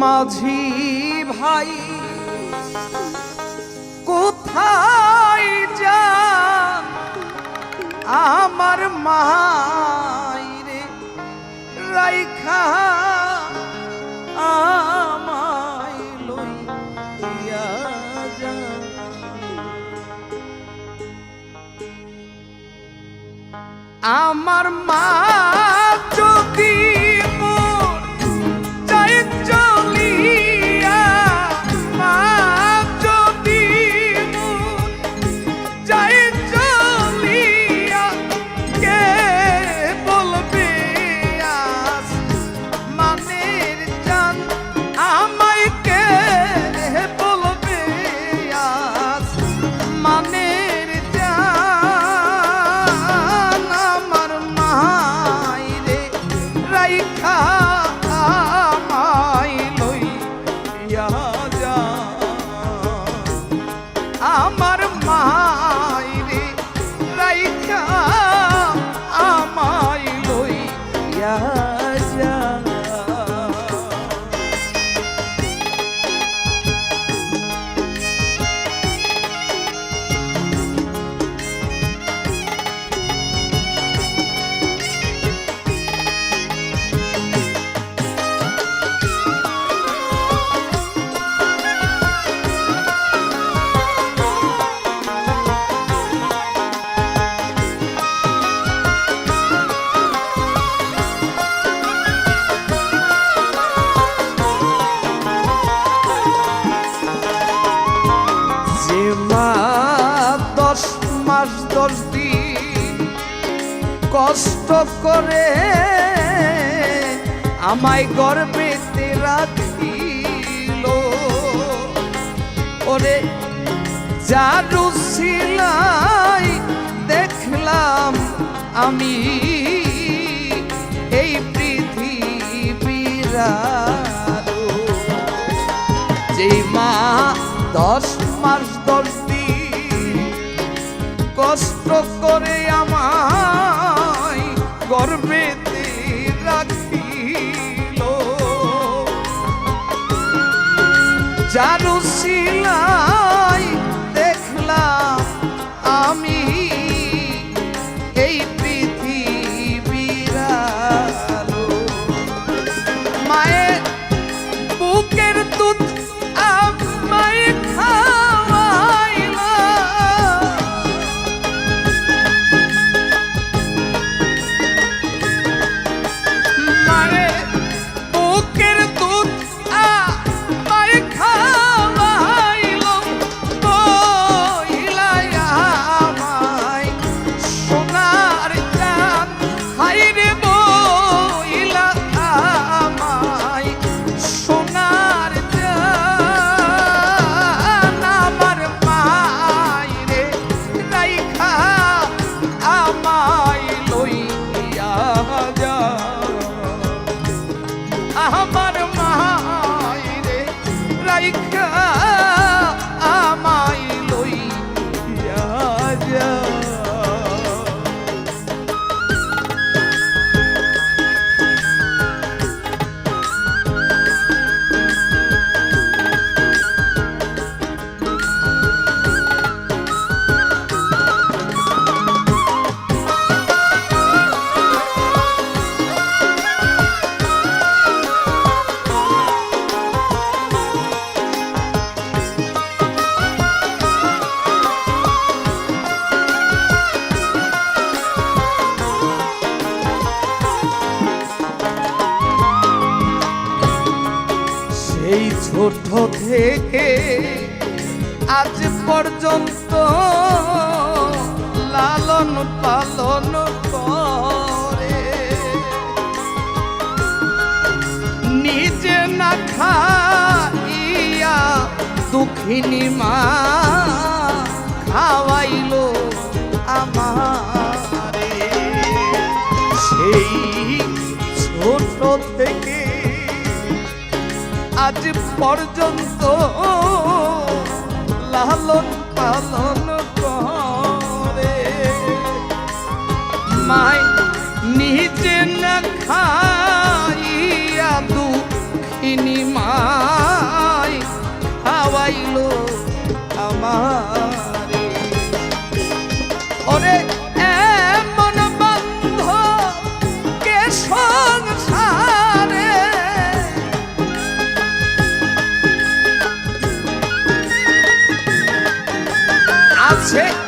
মাঝি ভাই কোথায় যা আমার মাইরে রাইখা আমার মা কষ্ট করে। আমায় গর্বেতে রাখিল। ওরে, জাদু সিলাই দেখলাম আমি। এই পৃথিবীর। যে মা দশ মাস দশ দিন কষ্ট করে আমায় সেই ছোট থেকে আজ পর্যন্ত লালন পালন করে। নিজে না খাইয়া দুঃখিনী মা খাওয়াইলো আমার। সেই ছোট থেকে আজ পর্যন্ত লালন পালন করে। মায় নিজে না খাইয়া 起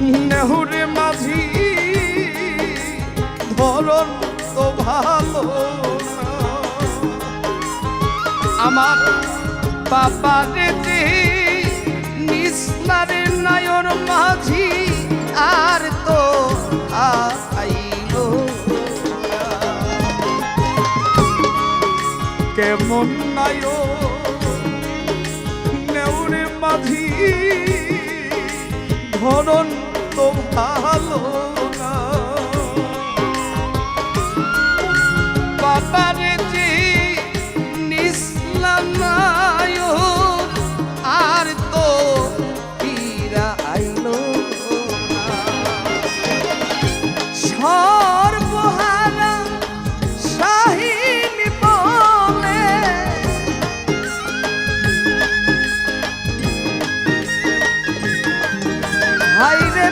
নেহুরে মাঝি ধরন তো ভালো আমার বাবারে যে নিসনারে নায়র মাঝি, আর তো কেমন নায়র মাঝি ধরন ভালো। হাইরে